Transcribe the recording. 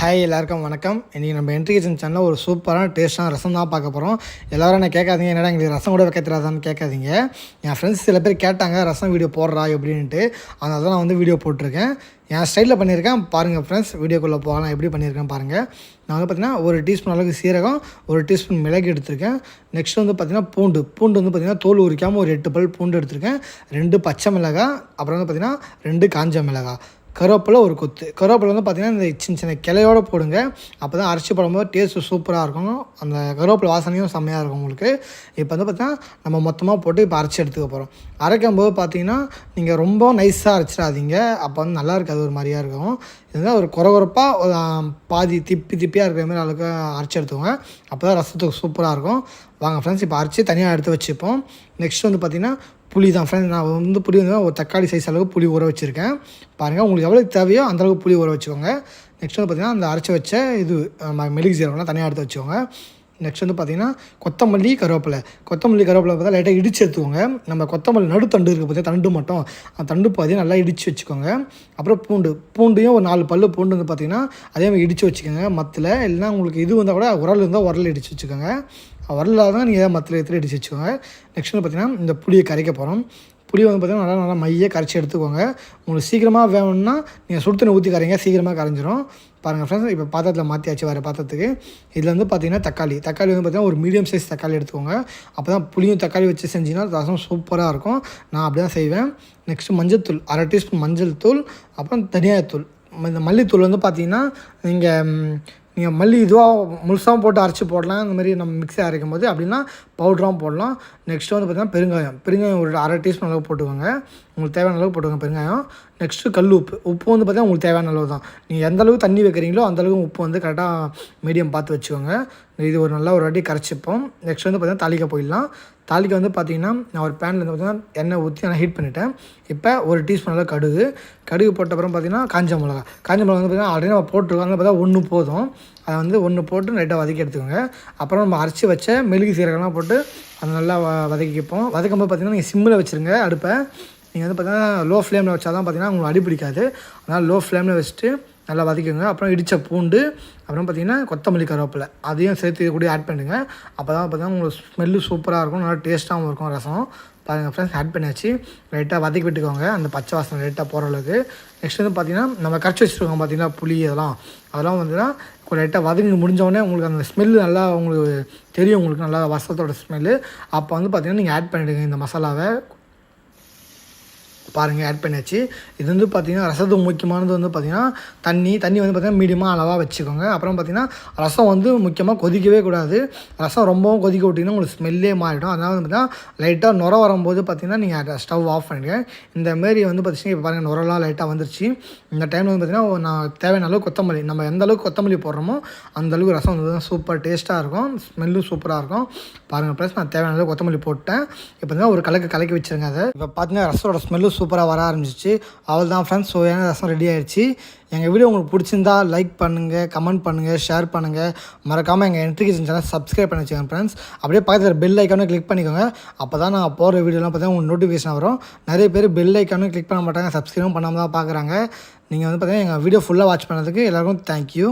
Hi எல்லாருக்கும் வணக்கம். இன்றைக்கி நம்ம என்ட்ரி கிச்சன் சேனலில் ஒரு சூப்பரான டேஸ்ட்டான ரசம் தான் பார்க்க போகிறோம் எல்லாரும் என்ன கேட்காதீங்க? என்னடா எங்களுக்கு ரசம் கூட வைக்க தெரியாதான்னு கேட்காதீங்க. என் ஃப்ரெண்ட்ஸ் சில பேர் கேட்டாங்க ரசம் வீடியோ போடுறா? எப்படின்ட்டு அதனால தான் நான் வந்து வீடியோ போட்டிருக்கேன். என் ஸ்டைலில் பண்ணியிருக்கேன். பாருங்கள் ஃப்ரெண்ட்ஸ் வீடியோக்குள்ளே போகலாம். எப்படி பண்ணியிருக்கேன் பாருங்கள் நான் வந்து பார்த்தீங்கன்னா ஒரு டீஸ்பூன் அளவுக்கு சீரகம் ஒரு டீஸ்பூன் மிளகு எடுத்திருக்கேன். நெக்ஸ்ட் வந்து பார்த்தீங்கன்னா பூண்டு. பூண்டு வந்து பார்த்தீங்கன்னா தோல் உரிக்காமல் ஒரு எட்டு பல் பூண்டு எடுத்திருக்கேன். ரெண்டு பச்சை மிளகாய் அப்புறம் வந்து பார்த்தீங்கன்னா ரெண்டு காஞ்ச மிளகாய். கருவேப்பிலை ஒரு கொத்து. கருவேப்பிலை வந்து பார்த்திங்கன்னா இந்த சின்ன சின்ன கிளையோடு போடுங்க. அப்போ தான் அரைச்சி போடும்போது டேஸ்ட்டு சூப்பராக இருக்கும் அந்த கருவேப்பிலை வாசனையும் செம்மையாக இருக்கும் உங்களுக்கு. இப்போ வந்து பார்த்திங்கன்னா நம்ம மொத்தமாக போட்டு இப்போ அரைச்சி எடுத்துக்க போகிறோம் அரைக்கும் போது பார்த்தீங்கன்னா நீங்கள் ரொம்ப நைஸாக அரைச்சிடாதீங்க. அப்போ வந்து நல்லா இருக்காது ஒரு மாதிரியாக இருக்கும். இதுதான் ஒரு குறகுறப்பாக பாதி திப்பி திப்பியாக இருக்கிற மாதிரி அளவுக்கு அரைச்சி எடுத்துக்கோங்க. அப்போ தான் ரசத்துக்கு சூப்பராக இருக்கும். வாங்க ஃப்ரெண்ட்ஸ் இப்போ அரைச்சி தனியாக எடுத்து வச்சுப்போம். நெக்ஸ்ட் வந்து பார்த்திங்கன்னா புளி தான் ஃப்ரெண்ட்ஸ் நான் வந்து புளி வந்து ஒரு தக்காளி சைஸ் அளவுக்கு புளி ஊற வச்சுருக்கேன். பாருங்கள் உங்களுக்கு எவ்வளோ தேவையோ அந்தளவுக்கு புளி ஊற வச்சுக்கோங்க. நெக்ஸ்ட் வந்து பார்த்திங்கன்னா அந்த அரைச்சி வச்ச இது நம்ம மெழுகு சீரகம்லாம் தனியாக எடுத்து வச்சுக்கோங்க. நெக்ஸ்ட் வந்து பார்த்திங்கன்னா கொத்தமல்லி கருவேப்பிலை. கொத்தமல்லி கருவேப்பிலை பார்த்தா லைட்டாக இடித்து எடுத்துக்கோங்க. நம்ம கொத்தமல்லி நடுத்தண்டு இருக்குது பார்த்தீங்கன்னா தண்டு மட்டும். அந்த தண்டு பாதியும் நல்லா இடித்து வச்சுக்கோங்க. அப்புறம் பூண்டு. பூண்டையும் ஒரு நாலு பல்லு பூண்டு வந்து பார்த்திங்கன்னா அதே மாதிரி இடித்து வச்சுக்கோங்க. மத்தில். இல்லைன்னா உங்களுக்கு இது வந்தால் கூட உரல் இருந்தால் உரல் இடித்து வச்சுக்கோங்க. வரல தான் நீங்கள் எதாவது மற்ற இடத்துல இடிச்சு வச்சுக்கோங்க. நெக்ஸ்ட் வந்து பார்த்திங்கன்னா இந்த புளியை கரைக்க போகிறோம் புளி வந்து பார்த்திங்கன்னா நல்லா நல்லா மைய கரைச்சி எடுத்துக்கோங்க. உங்களுக்கு சீக்கிரமாக வேணும்னா நீங்கள் சுடு தண்ணி ஊற்றி கரைங்க சீக்கிரமாக கரைஞ்சிரும். பாருங்கள் ஃப்ரெண்ட்ஸ் இப்போ பாத்திரத்தில் மாற்றியாச்சு வேறு பாத்திரத்துக்கு. இதில் வந்து பார்த்திங்கன்னா தக்காளி. தக்காளி வந்து பார்த்திங்கன்னா ஒரு மீடியம் சைஸ் தக்காளி எடுத்துக்கோங்க. அப்போ தான் புளியும் தக்காளி வச்சு செஞ்சிங்கன்னா ரசம் சூப்பராக இருக்கும். நான் அப்படி தான் செய்வேன். நெக்ஸ்ட்டு மஞ்சள் தூள் அரை டீஸ்பூன் மஞ்சள் தூள் அப்புறம் தனியாத்தூள் இந்த மல்லித்தூள் வந்து பார்த்திங்கன்னா நீங்கள் நீங்கள் மல்லி இதுவாக முழுசாகவும் போட்டு அரைச்சி போடலாம். இந்த மாதிரி நம்ம மிக்ஸி அரைக்கும் போது அப்படின்னா பவுடராகவும் போடலாம். நெக்ஸ்ட்டு வந்து பார்த்திங்கன்னா பெருங்காயம். பெருங்காயம் ஒரு அரை டீஸ்பூன் அளவு போட்டுக்கோங்க. உங்களுக்கு தேவையான அளவு போட்டுக்கோங்க பெருங்காயம். நெக்ஸ்ட்டு கல் உப்பு. உப்பு வந்து பார்த்திங்கன்னா உங்களுக்கு தேவையான அளவு தான். நீங்கள் எந்த அளவுக்கு தண்ணி வைக்கிறீங்களோ அந்தளவுக்கு உப்பு வந்து கரெக்டாக மீடியம் பார்த்து வச்சுக்கோங்க. இது ஒரு நல்லா ஒரு வாட்டி கரைச்சிப்போம். நெக்ஸ்ட் வந்து பார்த்திங்கன்னா தாளிக்க போயிடலாம். தாளிக்க வந்து பார்த்திங்கன்னா நான் ஒரு பேனில் வந்து பார்த்திங்கன்னா எண்ணெய் ஊற்றி நான் ஹீட் பண்ணிவிட்டேன் இப்போ ஒரு டீஸ்பூன் அளவு கடுகு. கடுகு போட்ட அப்புறம் பார்த்திங்கன்னா காஞ்ச மிளகா காஞ்ச மிளகா வந்து பார்த்திங்கன்னா ஆல்ரெடி நம்ம போட்டிருக்கோம். அதில் பார்த்தா ஒன்று போதும். அதை வந்து ஒன்று போட்டு லைட்டாக வதக்கி எடுத்துக்கோங்க. அப்புறம் நம்ம அரைச்சி வச்ச மெழுகு சீரகம்லாம் போட்டு அதை நல்லா வ வதக்கிப்போம். வதக்கும்போது பார்த்திங்கன்னா நீங்கள் சிம்மில் வச்சுருங்க அடுப்பை. நீங்கள் வந்து பார்த்திங்கன்னா லோ ஃப்ளேமில் வச்சால் தான் பார்த்திங்கன்னா உங்களுக்கு அடி பிடிக்காது. அதனால் லோ ஃப்ளேமில் வச்சுட்டு நல்லா வதக்கிக்கோங்க. அப்புறம் இடித்த பூண்டு அப்புறம் பார்த்திங்கன்னா கொத்தமல்லி கருவேப்பிலை. அதையும் சேர்த்து இது கூட ஆட் பண்ணுங்க அப்போ தான் பார்த்தீங்கன்னா உங்களுக்கு ஸ்மெல்லு சூப்பராக இருக்கும். நல்லா டேஸ்ட்டாகவும் இருக்கும் ரசம். பாருங்கள் ஃப்ரெண்ட்ஸ் ஆட் பண்ணியாச்சு. லைட்டாக வதக்கி விட்டுக்கோங்க. அந்த பச்சை வாசனை லைட்டாக போகிற அளவுக்கு. நெக்ஸ்ட் வந்து பார்த்திங்கன்னா நம்ம கரைச்சி வச்சுருக்கோம் பார்த்திங்கன்னா புளி அதெல்லாம். அதெல்லாம் வந்துன்னா லைட்டாக வதங்கி முடிஞ்சோடனே உங்களுக்கு அந்த ஸ்மெல்லு நல்லா உங்களுக்கு தெரியும். உங்களுக்கு நல்லா வசத்தோட ஸ்மெல்லு அப்போ வந்து பார்த்திங்கன்னா நீங்கள் ஆட் பண்ணிவிடுங்க இந்த மசாலாவை. பாருங்கள் ஆட் பண்ணியாச்சு. இது வந்து பார்த்திங்கன்னா ரசத்துக்கு முக்கியமானது வந்து பார்த்திங்கன்னா தண்ணி தண்ணி வந்து பார்த்திங்கன்னா மீடியமாக அளவாக வச்சுக்கோங்க. அப்புறம் பார்த்திங்கன்னா ரசம் வந்து முக்கியமாக கொதிக்கவே கூடாது. ரசம் ரொம்பவும் கொதிக்க விட்டிங்கன்னா உங்களுக்கு ஸ்மெல்லே மாறிடும். அதனால் வந்து பார்த்திங்கன்னா லைட்டாக நுர வரும்போது பார்த்திங்கன்னா நீங்கள் ஸ்டவ் ஆஃப் பண்ணிடுங்க. இந்த மாரி வந்து பார்த்திங்கன்னா இப்போ பாருங்கள் நுரெல்லாம் லைட்டாக வந்துருச்சு. இந்த டைமில் வந்து பார்த்திங்கன்னா நான் தேவையான அளவு கொத்தமல்லி நம்ம எந்த அளவுக்கு கொத்தமல்லி போடுறோமோ அந்த அளவுக்கு ரசம் வந்து சூப்பர் டேஸ்ட்டாக இருக்கும். ஸ்மெல்லும் சூப்பராக இருக்கும். பாருங்கள் ப்ளஸ் நான் தேவையான அளவு கொத்தமல்லி போட்டேன். இப்போ தான் ஒரு கலக்கு கலக்கி வச்சுருங்க அதை. இப்போ பார்த்திங்கன்னா ரசோட ஸ்மெல்லும் சூப்பராக வர ஆரம்பிச்சிச்சு. அவள் தான் ஃப்ரெண்ட்ஸ் சுவையான ரசம் ரெடி ஆகிடுச்சு எங்கள் வீடியோ உங்களுக்கு பிடிச்சிருந்தா லைக் பண்ணுங்கள் கமெண்ட் பண்ணுங்கள் ஷேர் பண்ணுங்கள் மறக்காமல் எங்கள் என்ட்ரி சேனல் சப்ஸ்கிரைப் பண்ணி வச்சுக்கோங்க ஃப்ரெண்ட்ஸ் அப்படியே பக்கத்தில் பெல் ஐக்கானும் கிளிக் பண்ணிக்கோங்க. அப்போ தான் நான் போகிற வீடியோலாம் பார்த்தீங்கன்னா உங்களுக்கு நோட்டிஃபிகேஷன் வரும். நிறைய பேர் பெல் ஐக்கானும் கிளிக் பண்ண மாட்டாங்க சப்ஸ்கிரைபும் பண்ணாமல் தான் பார்க்குறாங்க. நீங்கள் வந்து பார்த்தீங்கன்னா எங்கள் வீடியோ ஃபுல்லாக வாட்ச் பண்ணதுக்கு எல்லாருக்கும் தேங்க்யூ